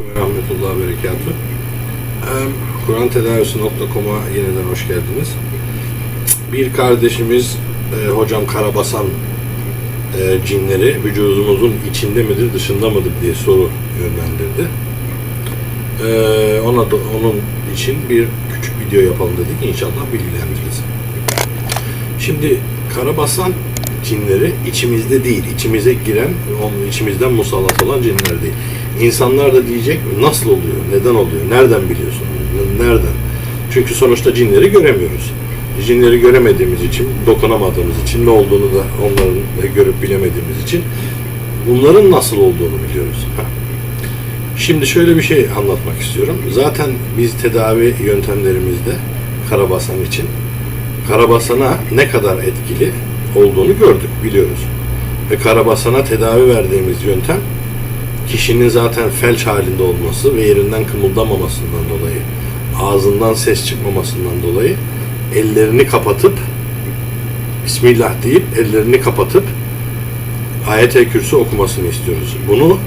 Aleyküm ve Rahmetullah ve Berekatuhu. Em, Kur'an Tedavisi.com'a yeniden hoş geldiniz. Bir kardeşimiz e, hocam Karabasan e, cinleri vücudumuzun içinde midir dışında mıdır diye soru yönlendirdi. E, ona da, onun için bir küçük video yapalım dedik. İnşallah bilgilendiririz. Şimdi Karabasan cinleri içimizde değil, içimize giren, onun içimizden musallat olan cinler değil. İnsanlar da diyecek nasıl oluyor, neden oluyor, nereden biliyorsun, nereden? Çünkü sonuçta cinleri göremiyoruz. Cinleri göremediğimiz için, dokunamadığımız için, ne olduğunu da onların görüp bilemediğimiz için bunların nasıl olduğunu biliyoruz. Şimdi şöyle bir şey anlatmak istiyorum. Zaten biz tedavi yöntemlerimizde Karabasan için Karabasan'a ne kadar etkili olduğunu gördük, biliyoruz. Ve Karabasan'a tedavi verdiğimiz yöntem kişinin zaten felç halinde olması ve yerinden kımıldamamasından dolayı, ağzından ses çıkmamasından dolayı ellerini kapatıp Bismillah deyip ellerini kapatıp ayet-el kürsü okumasını istiyoruz. Bunu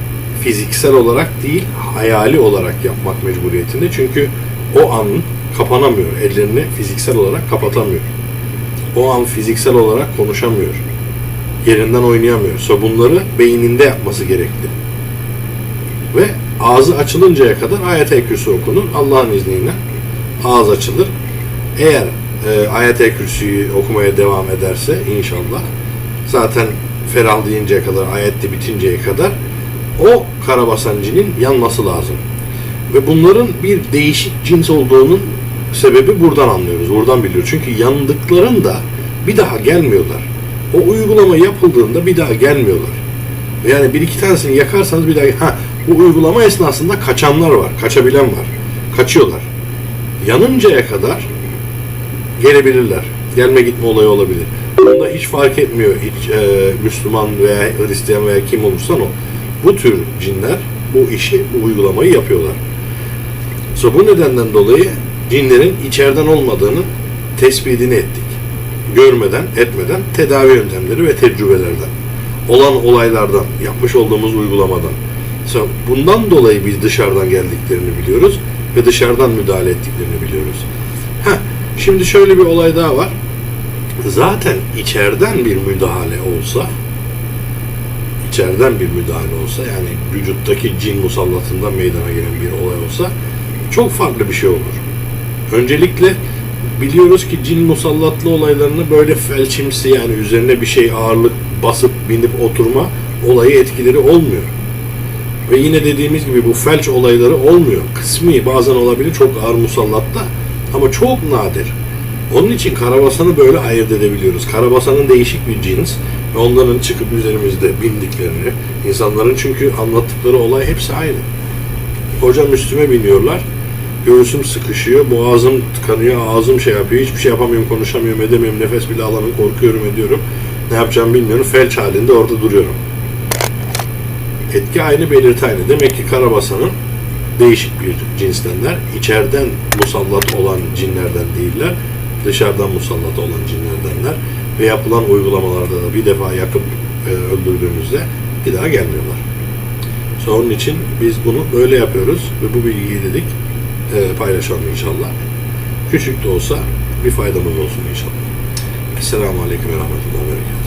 fiziksel olarak değil, hayali olarak yapmak mecburiyetinde. Çünkü o an kapanamıyor. Ellerini fiziksel olarak kapatamıyor. O an fiziksel olarak konuşamıyor. Yerinden oynayamıyor. So bunları beyninde yapması gerekli. Ve ağzı açılıncaya kadar ayet-el kürsü okunur. Allah'ın izniyle ağız açılır. Eğer e, ayet-el kürsüyü okumaya devam ederse inşallah zaten ferahlayinceye kadar, ayette bitinceye kadar o karabasancının yanması lazım. Ve bunların bir değişik cins olduğunun sebebi buradan anlıyoruz, buradan biliyoruz. Çünkü yandıklarında bir daha gelmiyorlar. O uygulama yapıldığında bir daha gelmiyorlar. Yani bir iki tanesini yakarsanız bir daha... Ha, bu uygulama esnasında kaçanlar var, kaçabilen var. Kaçıyorlar. Yanıncaya kadar gelebilirler. Gelme gitme olayı olabilir. Bunda hiç fark etmiyor hiç e, Müslüman veya Hristiyan veya kim olursan o. Bu tür cinler bu işi, bu uygulamayı yapıyorlar. So, bu nedenden dolayı cinlerin içeriden olmadığını tespitini ettik. Görmeden, etmeden tedavi yöntemleri ve tecrübelerden. Olan olaylardan, yapmış olduğumuz uygulamadan. So, bundan dolayı biz dışarıdan geldiklerini biliyoruz ve dışarıdan müdahale ettiklerini biliyoruz. Heh, şimdi şöyle bir olay daha var. Zaten içeriden bir müdahale olsa içeriden bir müdahale olsa yani vücuttaki cin musallatından meydana gelen bir olay olsa çok farklı bir şey olur. Öncelikle biliyoruz ki cin musallatlı olaylarını böyle felçimsi yani üzerine bir şey ağırlık basıp binip oturma olayı etkileri olmuyor. Ve yine dediğimiz gibi bu felç olayları olmuyor. Kısmi bazen olabilir çok ağır musallatta ama çok nadir. Onun için karabasanı böyle ayırt edebiliyoruz. Karabasanın değişik bir cins ve onların çıkıp üzerimizde bindiklerini, insanların çünkü anlattıkları olay hepsi aynı. Hocam üstüme biniyorlar, göğsüm sıkışıyor, boğazım tıkanıyor, ağzım şey yapıyor, hiçbir şey yapamıyorum, konuşamıyorum, edemiyorum, nefes bile alamıyorum, korkuyorum, ediyorum. Ne yapacağımı bilmiyorum, felç halinde orada duruyorum. Etki aynı, belirti. Demek ki karabasanın değişik bir cinstenler. İçeriden musallat olan cinlerden değiller. Dışarıdan musallat olan cinlerdenler. Ve yapılan uygulamalarda da bir defa yakıp e, öldürdüğümüzde bir daha gelmiyorlar. So, için biz bunu böyle yapıyoruz ve bu bilgiyi dedik e, paylaşalım inşallah. Küçük de olsa bir faydamız olsun inşallah. Esselamu Aleyküm ve Rahmetullah ve Berekatuhu.